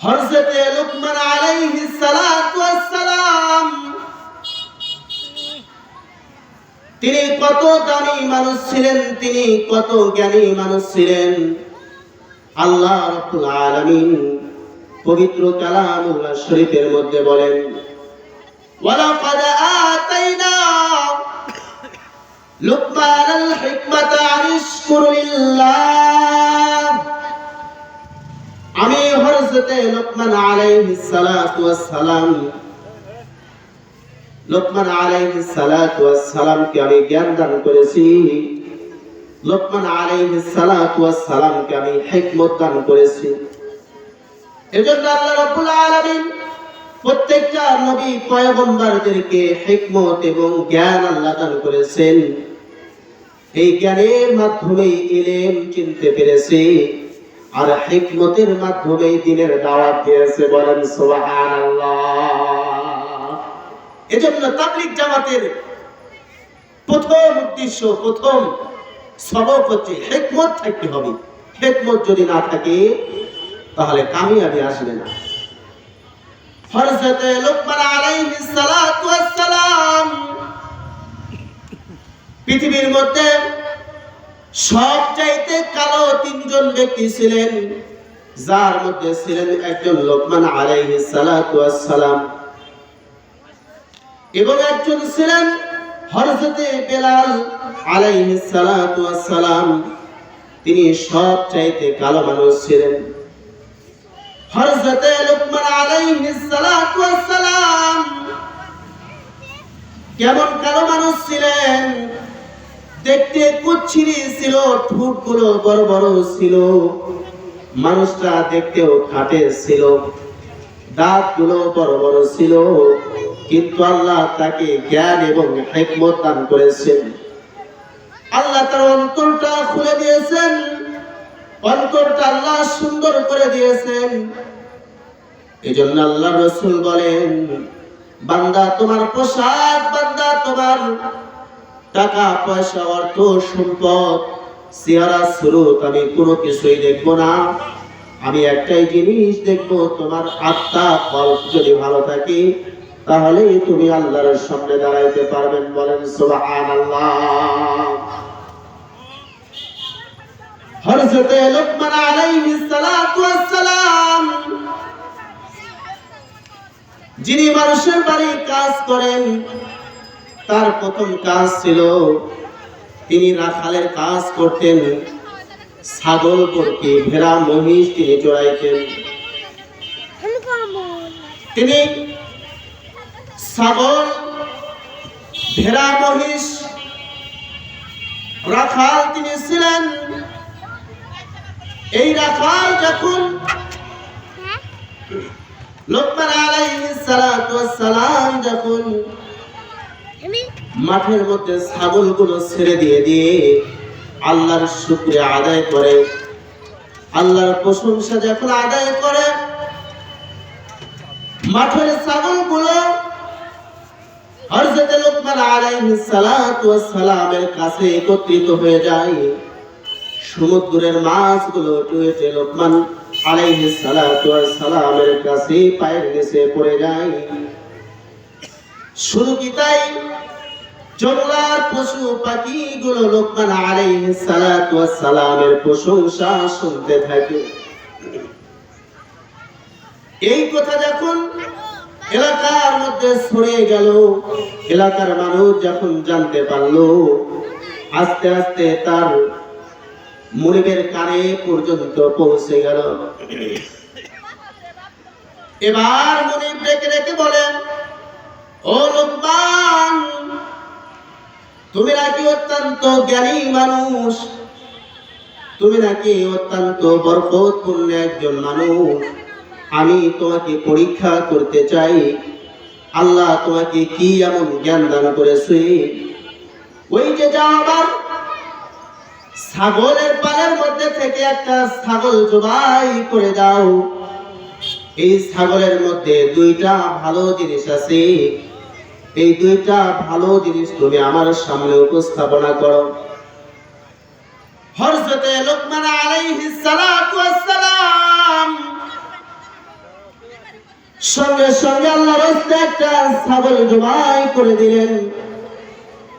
হযরতে লুকমান আলাইহিস সালাতু ওয়াস সালাম তিনি কত দামি মানুষ ছিলেন, তিনি কত জ্ঞানী মানুষ ছিলেন। আল্লাহ রাব্বুল আলামিন পবিত্র কালামুল্লাহ শরীফের মধ্যে বলেন, ওয়ালাকাদ আতাইনা আমি জ্ঞান দান করেছি। লোকমান আলাইহিস সালামকে আমি হিকমত দান করেছি। এজন্য আল্লাহ প্রত্যেকটা নবী পয়গম্বরদেরকে হিকমত এবং জ্ঞান আল্লাহ দান করেছেন। এই জ্ঞানের মাধ্যমে ইলেম চিনতে পেরেছে। আর হিকমতের মাধ্যমে দিনের দাওয়াত দিয়েছে বলেন এজন্য তাবলিগ জামাতের প্রথম উদ্দেশ্য, প্রথম সবক হচ্ছে হেকমত থাকতে হবে। হেকমত যদি না থাকে, তাহলে কামিয়াবি আসবে না। হযরত লোকমান আলাইহিস সালাতু ওয়াস সালাম পৃথিবীর মধ্যে সব চাইতে কালো তিনজন ব্যক্তি ছিলেন, যার মধ্যে ছিলেন একজন লোকমান আলাইহিস সালাতু সালাম এবং একজন ছিলেন হযরতে বেলাল আলাইহিস সালাতু সালাম তিনি সব চাইতে কালো মানুষ ছিলেন। হযরতে লুকমান আলাইহিস সালাতু সালাম কেমন কালো মানুষ ছিলেন? দেখতে কুচ্ছিরি ছিল, ঠোঁটগুলো বড় বড় ছিল। মানুষটা দেখতেও খাটে ছিল, দাঁতগুলো বড় বড় ছিল। কিন্তু আল্লাহ তাকে জ্ঞান এবং হিকমত দান করেছেন। আল্লাহ তার অন্তরটা খুলে দিয়েছেন, অন্তরটা আল্লাহ সুন্দর করে দিয়েছেন। এই জন্য আল্লাহ রসুল বলেন, বান্দা তোমার পোশাক, বান্দা তোমার টাকা পয়সা অর্থ, সম্পদ, চেহারা, স্রোত, আমি কোনো কিছুই দেখব না। আমি একটাই জিনিস দেখব, তোমার আত্মা কল্প যদি ভালো থাকে তাহলেই তুমি আল্লাহর সামনে দাঁড়াইতে পারবেন বলেন সুবহানাল্লাহ। হযরতে লুকমান আলাইহিস সালাতু ওয়াস যিনি মানুষের বাড়ি কাজ করেন তার প্রথম কাজ ছিল তিনি রাখালের কাজ করতেন ছাগল করতে ভেড়া মহিষ তিনি চড়াইতেন। তিনি ছাগল ভেড়া মহিষ রাখাল তিনি ছিলেন। এই রাখাল যখন লোকমান আলাইহিস সালাম যখন মাঠের মধ্যে ছাগলগুলো ছেড়ে দিয়ে দিয়ে আল্লাহর শুকরিয়া আদায় করে। আল্লাহর প্রশংসা যখন আদায় করে, মাঠের ছাগলগুলো হযরত লোকমান কাছে একত্রিত হয়ে যায়। সমুদ্রের মাছগুলো পায়ের পড়ে যায়। শুধু কি তাই? জঙ্গলার পশু পাখি গুলো লোকমান আলাইহিস সালাতু ওয়াস সালামের প্রশংসা শুনতে থাকে। এই কথা যখন এলাকার মধ্যে ছড়িয়ে গেল, এলাকার মানুষ যখন জানতে পারল, আস্তে আস্তে তার মুনিবের কানে পর্যন্ত পৌঁছে গেল। এবার মুনিব ডেকে ডেকে বলেন, ও লোকমান তুমি নাকি অত্যন্ত জ্ঞানী মানুষ? তুমি নাকি অত্যন্ত বরকতপূর্ণ একজন মানুষ? আমি তোমাকে পরীক্ষা করতে চাই। আল্লাহ তোমাকে কি এমন জ্ঞান দান করেছে? ওই যে যাও আবার ছাগলের পালের মধ্যে থেকে একটা ছাগল জবাই করে দাও। এই ছাগলের মধ্যে দুইটা ভালো জিনিস আছে। এই দুইটা ভালো জিনিস তুমি আমার সামনে উপস্থাপনা করো। লোকমান সালাতু সঙ্গে সঙ্গে রাস্তায় একটা ছাগল জবাই করে দিলেন।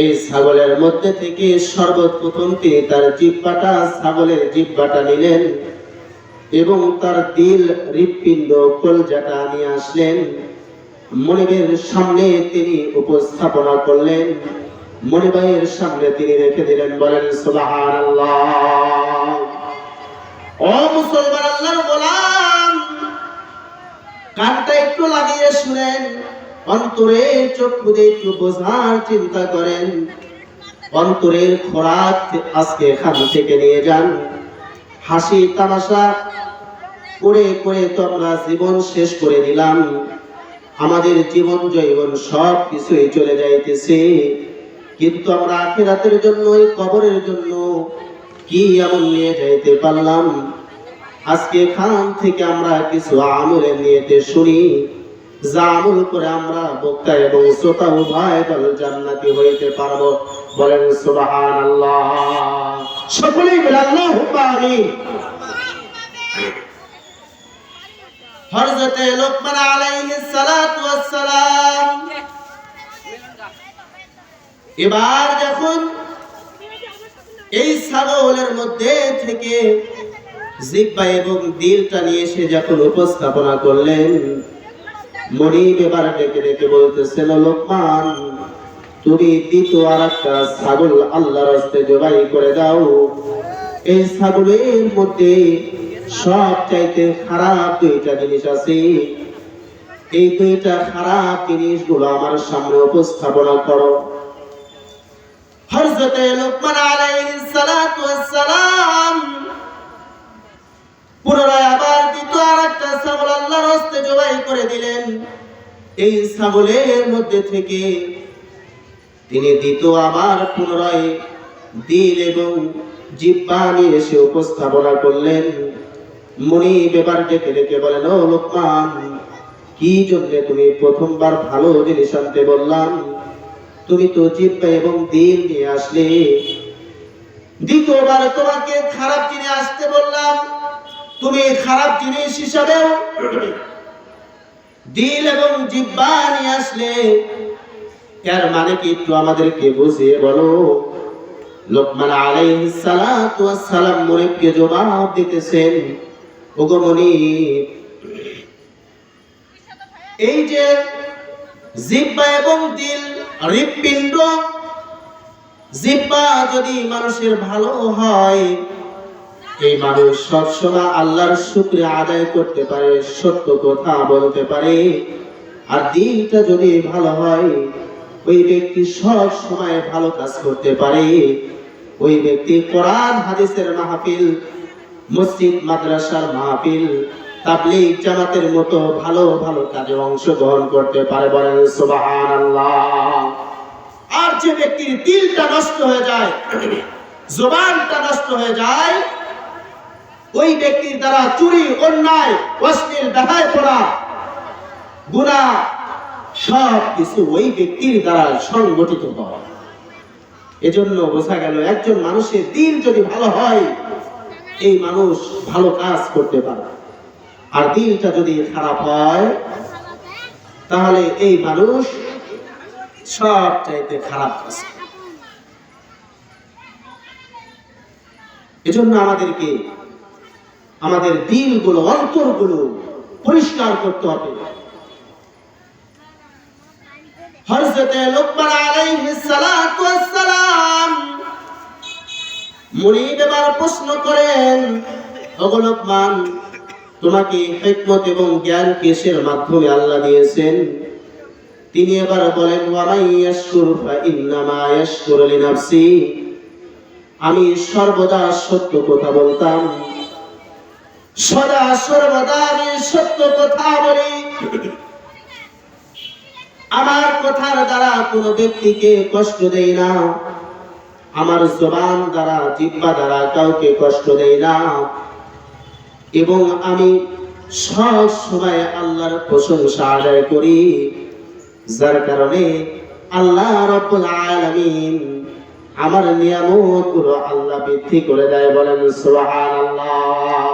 এই ছাগলের মধ্যে থেকে সর্বপ্রথম তিনি তার জিব্বাটা ছাগলের জিব্বাটা নিলেন এবং তার দিল হৃৎপিণ্ড কলজাটা নিয়ে আসলেন। মনিবের সামনে তিনি উপস্থাপনা করলেন। মনিবাইয়ের সামনে তিনি রেখে দিলেন, বলেন, সুবহানাল্লাহ। ও মুসলমান আল্লাহর গোলাম, কানটা একটু লাগিয়ে শুনেন, অন্তরে চক্ষু দিয়ে একটু বোঝার চিন্তা করেন। অন্তরের খোরাক আজকে এখান থেকে নিয়ে যান। হাসি, তামাশা, করে করে তো আমরা জীবন শেষ করে দিলাম। আমাদের জীবন, জৈবন সব কিছুই চলে যাইতেছে। কিন্তু আমরা আখিরাতের জন্য, এই কবরের জন্য কি এমন নিয়ে যাইতে পারলাম? আজকে এখান থেকে আমরা কিছু আমলের নিয়েতে শুনি, যা আমল করে আমরা বক্তা এবং শ্রোতা উভয় দল জান্নাতি হইতে পারব। বলেন, সুবহানাল্লাহ। সকলেই বলে আমিন হযরতে লোকমান আলাইহিস সালাতু ওয়াস সালাম এবার যখন এই ছাগলের মধ্যে থেকে জিব্বা এবং দিলটা নিয়ে এসে যখন উপস্থাপনা করলেন, মনিব এবার ডেকে ডেকে বলতেছেন লোকমান, তুমি দ্বিতীয় আর একটা ছাগল আল্লাহর হস্তে জবাই করে দাও। এই ছাগলের মধ্যে সব চাইতে খারাপ দুইটা জিনিস আছে। এই দুইটা খারাপ জিনিসগুলো আমার সামনে উপস্থাপনা করো। পুনরায় আবার দ্বিতীয় আর একটা ছাগল আল্লাহর হস্তে জবাই করে দিলেন। এই মধ্যে থেকে তিনি দ্বিতীয় আবার পুনরায় দিল এবং জিব্বা নিয়ে এসে উপস্থাপনা করলেন। মুনি ব্যাপার ডেকে ডেকে বলেন ও লোকমান, কি জন্য তুমি প্রথমবার ভালো জিনিস আনতে বললাম? তুমি তো জিব্বা এবং দিল নিয়ে আসলে। দ্বিতীয়বার তোমাকে খারাপ জিনিস আসতে বললাম। তুমি খারাপ জিনিস হিসাবে দিল এবং জিব্বা নিয়ে আসলে। এর মানে কি একটু আমাদেরকে বুঝিয়ে বলো? লোকমান আলাইহিস সালাতু ওয়াস সালাম জবাব দিতেছেন এই যে জিব্বা এবং দিল, হৃৎপিণ্ড, জিব্বা যদি মানুষের ভালো হয়, এই মানুষ সবসময় আল্লাহর শুক্রে আদায় করতে পারে, সত্য কথা বলতে পারে। আর দিলটা যদি ভালো হয়, ওই ব্যক্তি সব সময় ভালো কাজ করতে পারে। ওই ব্যক্তি কোরআন, হাদিসের মাহফিল মসজিদ, মাদ্রাসার মাহফিল, তাবলিগ জামাতের মতো ভালো ভালো কাজে অংশগ্রহণ করতে পারে বলেন সুবহানাল্লাহ। আর যে ব্যক্তির দিলটা নষ্ট হয়ে যায়, জবানটা নষ্ট হয়ে যায়, ওই ব্যক্তির দ্বারা চুরি, অন্যায়, অশ্লীল দেখায় পড়া গুণা সব কিছু ওই ব্যক্তির দ্বারা সংগঠিত হয়। এজন্য বোঝা গেল একজন মানুষের দিল যদি ভালো হয় এই মানুষ ভালো কাজ করতে পারে। আর দিলটা যদি খারাপ হয়, তাহলে এই মানুষ সব চাইতে খারাপ কাজ এজন্য আমাদেরকে আমাদের দিলগুলো, অন্তরগুলো পরিষ্কার করতে হবে। হযরতে লোকমান আলাইহিস সালাতু ওয়াস সালাম মুনিব এবার প্রশ্ন করেন ওগো লোকমান তোমাকে হিকমত এবং জ্ঞান কিসের মাধ্যমে আল্লাহ দিয়েছেন? তিনি এবার বলেন আমি সর্বদা সত্য কথা বলতাম। সদা সর্বদা আমি সত্য কথা বলি। আমার কথার দ্বারা কোনো ব্যক্তিকে কষ্ট দেই না। আমার জবান দ্বারা জিব্বা দ্বারা কাউকে কষ্ট দেই না। এবং আমি সব সময় আল্লাহর প্রশংসা আদায় করি, যার কারণে আল্লাহ আমার নিয়ামতগুলো আল্লাহ বৃদ্ধি করে দেয় বলেন, সুবহানাল্লাহ।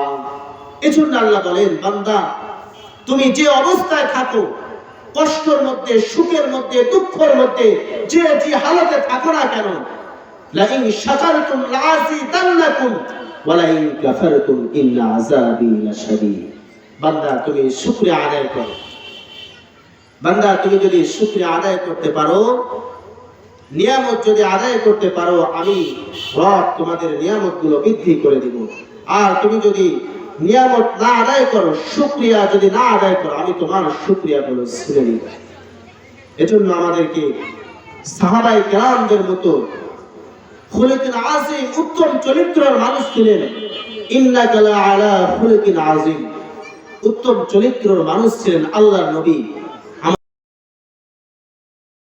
এজন্য আল্লাহ বলেন, বান্দা, তুমি যে অবস্থায় থাকো, কষ্টের মধ্যে, সুখের মধ্যে, দুঃখের মধ্যে, যে যে হালতে থাকো না কেন লাইন শাকারতুম লাযিদান্নাকুম ওয়া লাইন কাফারতুম ইন্না আযাবি বান্দা, তুমি শুকরিয়া আদায় করো। বান্দা, তুমি যদি শুকরিয়া আদায় করতে পারো, নিয়ামত যদি আদায় করতে পারো, আমি রব তোমাদের নিয়ামতগুলো বৃদ্ধি করে দিব। আর তুমি যদি নিয়ামত না আদায় করো, শুক্রিয়া যদি না আদায় করো, আমি তোমার শুক্রিয়া গুলো ছিনে নিব। এজন্য আমাদেরকে সাহাবাই কেরামদের মতো খুলকিন আজিম উত্তম চরিত্রের মানুষ ছিলেন। ইন্নাকালা আলা খুলেকিন আজিম উত্তম চরিত্রের মানুষ ছিলেন আল্লাহর নবী।